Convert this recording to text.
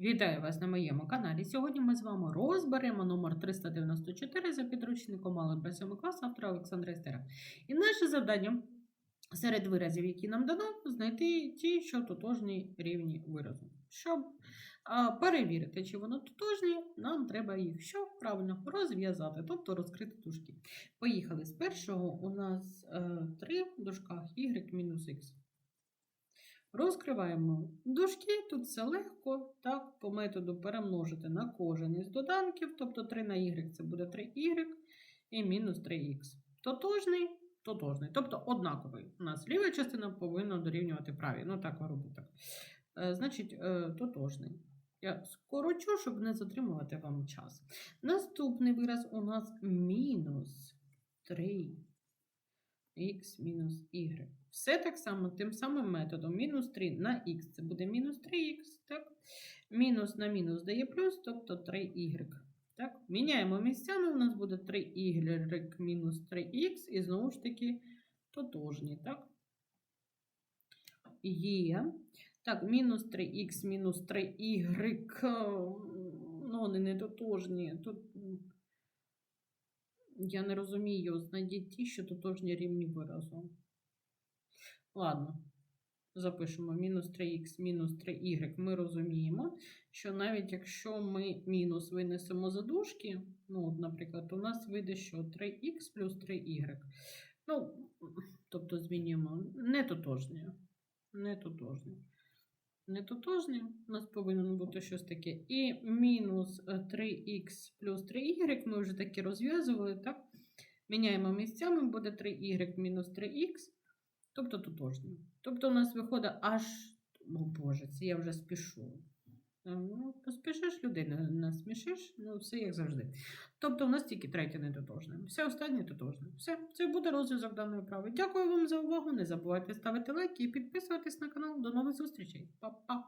Вітаю вас на моєму каналі. Сьогодні ми з вами розберемо номер 394 за підручником Алgebra 7 клас автора Олександра Істера. І наше завдання серед виразів, які нам дано, знайти ті, що тотожні рівні виразу. Щоб перевірити, чи воно тотожні, нам треба їх що правильно розв'язати, тобто розкрити дужки. Поїхали з першого. У нас е, 3 в дужках y мінус х. Розкриваємо дужки, тут все легко, так, по методу перемножити на кожен із доданків, тобто 3 на y це буде 3y і мінус 3х. Тотожний, тотожний, тобто однаковий. У нас ліва частина повинна дорівнювати правій. Ну так, робимо так. Е, значить, е, тотожний. Я скорочу, щоб не затримувати вам час. Наступний вираз у нас мінус 3 х мінус y. Все так само, тим самим методом. Мінус 3 на х це буде мінус 3х. Так? Мінус на мінус дає плюс, тобто 3y. Так? Міняємо місцями, у нас буде 3y мінус 3х, і знову ж таки тотожні. Так? Є. Так, мінус 3х мінус 3y. Ну, вони не тотожні. Тут я не розумію, знайдіть ті, що тотожні рівні виразу. Ладно, запишемо мінус 3х, мінус 3y. Ми розуміємо, що навіть якщо ми мінус винесемо за дужки, ну, от, наприклад, у нас вийде, що 3х плюс 3y. Ну, тобто змінюємо не тотожні. Не тотожні. Не тотожні, у нас повинно бути щось таке. І мінус 3х плюс 3y ми вже таки розв'язували, так? Міняємо місцями, буде 3y мінус 3х, тобто тотожні. Тобто у нас виходить аж. О Боже, це я вже спішу. Е, Ну, поспішиш людину, насмішиш, ну все як завжди. Тобто у нас тільки третє не тотожне. Все останнє тотожне. Все, це буде розв'язок даної прави. Дякую вам за увагу. Не забувайте ставити лайки і підписуватись на канал. До нових зустрічей. Па-па!